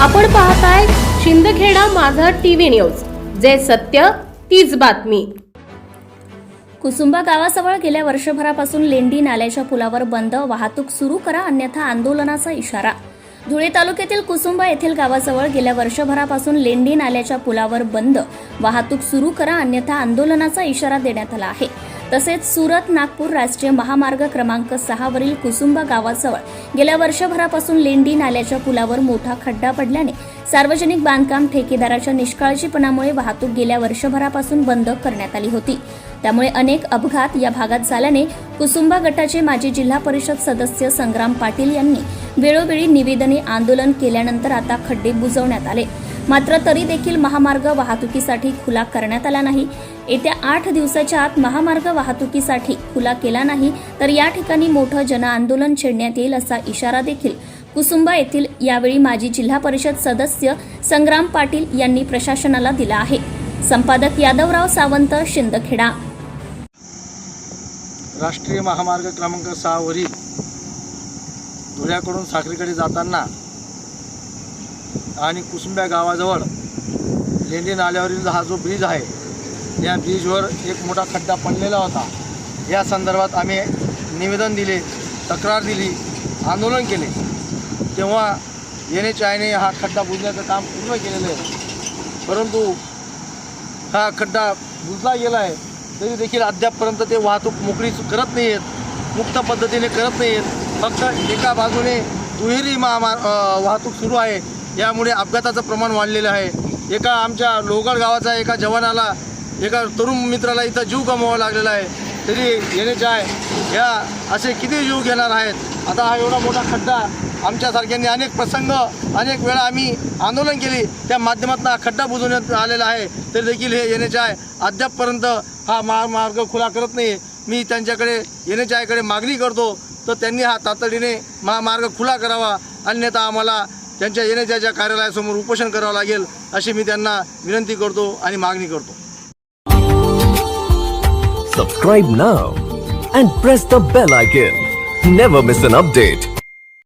आपण पाहताय शिंदखेडा माझा टीव्ही न्यूज. जे सत्य तीच बातमी. कुसुंबा गावाजवळ गेल्या वर्षभरापासून लेंडी नाल्याच्या पुलावर बंद वाहतूक सुरू करा अन्यथा आंदोलनाचा इशारा. धुळे तालुक्यातील कुसुंबा येथील गावाजवळ गेल्या वर्षभरापासून लेंडी नाल्याच्या पुलावर बंद वाहतूक सुरू करा अन्यथा आंदोलनाचा इशारा देण्यात आला आहे. तसेच सुरत नागपूर राष्ट्रीय महामार्ग क्रमांक सहावरील कुसुंब कुसुंबा गावाजवळ गेल्या वर्षभरापासून लेंडी नाल्याच्या पुलावर मोठा खड्डा पडल्याने सार्वजनिक बांधकाम ठेकेदाराच्या निष्काळजीपणामुळे वाहतूक गेल्या वर्षभरापासून बंद करण्यात आली होती. त्यामुळे अनेक अपघात या भागात झाल्याने कुसुंबा गटाचे माजी जिल्हा परिषद सदस्य संग्राम पाटील यांनी वेळोवेळी निवेदने आंदोलन केल्यानंतर आता खड्डे बुजवण्यात आले. मात्र तरी देखील महामार्ग वाहतुकीसाठी खुला करण्यात आला नाही. येत्या आठ दिवसाच्या आत महामार्ग वाहतुकीसाठी खुला केला नाही तर या ठिकाणी मोठं जनआंदोलन छेडण्यात येईल असा इशारा देखील कुसुंबा येथील यावेळी माजी जिल्हा परिषद सदस्य संग्राम पाटील यांनी प्रशासनाला दिला आहे. संपादक यादवराव सावंत शिंदखेडा. राष्ट्रीय महामार्ग क्रमांक सहावरील धुळ्याकडून साखरेकडे जाताना आणि कुसुंब्या गावाजवळ लेंडी नाल्यावरील हा जो ब्रिज आहे या ब्रिजवर एक मोठा खड्डा पडलेला होता. या संदर्भात आम्ही निवेदन दिले तक्रार दिली आंदोलन केले. तेव्हा एन एच आयने हा खड्डा बुजण्याचं काम पूर्ण केलेलं आहे. परंतु हा खड्डा बुजला गेला आहे. तरी देखील अद्यापपर्यंत ते वाहतूक मोकळी करत नाही आहेत मुक्त पद्धतीने करत नाही आहेत फक्त एका बाजूने दुहेरी महामार वाहतूक सुरू आहे. यामुळे अपघाताचं प्रमाण वाढलेलं आहे. एका आमच्या लोहगड गावाचा एका जवानाला एका तरुण मित्राला इथं जीव गमवावा लागलेला आहे. तरी येण्याचे आहे या असे किती जीव घेणार आहेत? आता हा एवढा मोठा खड्डा आमच्यासारख्यांनी अनेक प्रसंग अनेक वेळा आम्ही आंदोलन केली. त्या माध्यमातून हा खड्डा बुजवण्यात आलेला आहे. तरी देखील हे एन एच आय अद्यापपर्यंत हा महामार्ग खुला करत नाही मी त्यांच्याकडे एन एच आयकडे मागणी करतो. तर त्यांनी हा तातडीने महामार्ग खुला करावा. अन्यथा आम्हाला त्यांच्या एन एच आयच्या कार्यालयासमोर उपोषण करावं लागेल अशी मी त्यांना विनंती करतो आणि मागणी करतो. Subscribe now and press the bell icon. Never miss an update.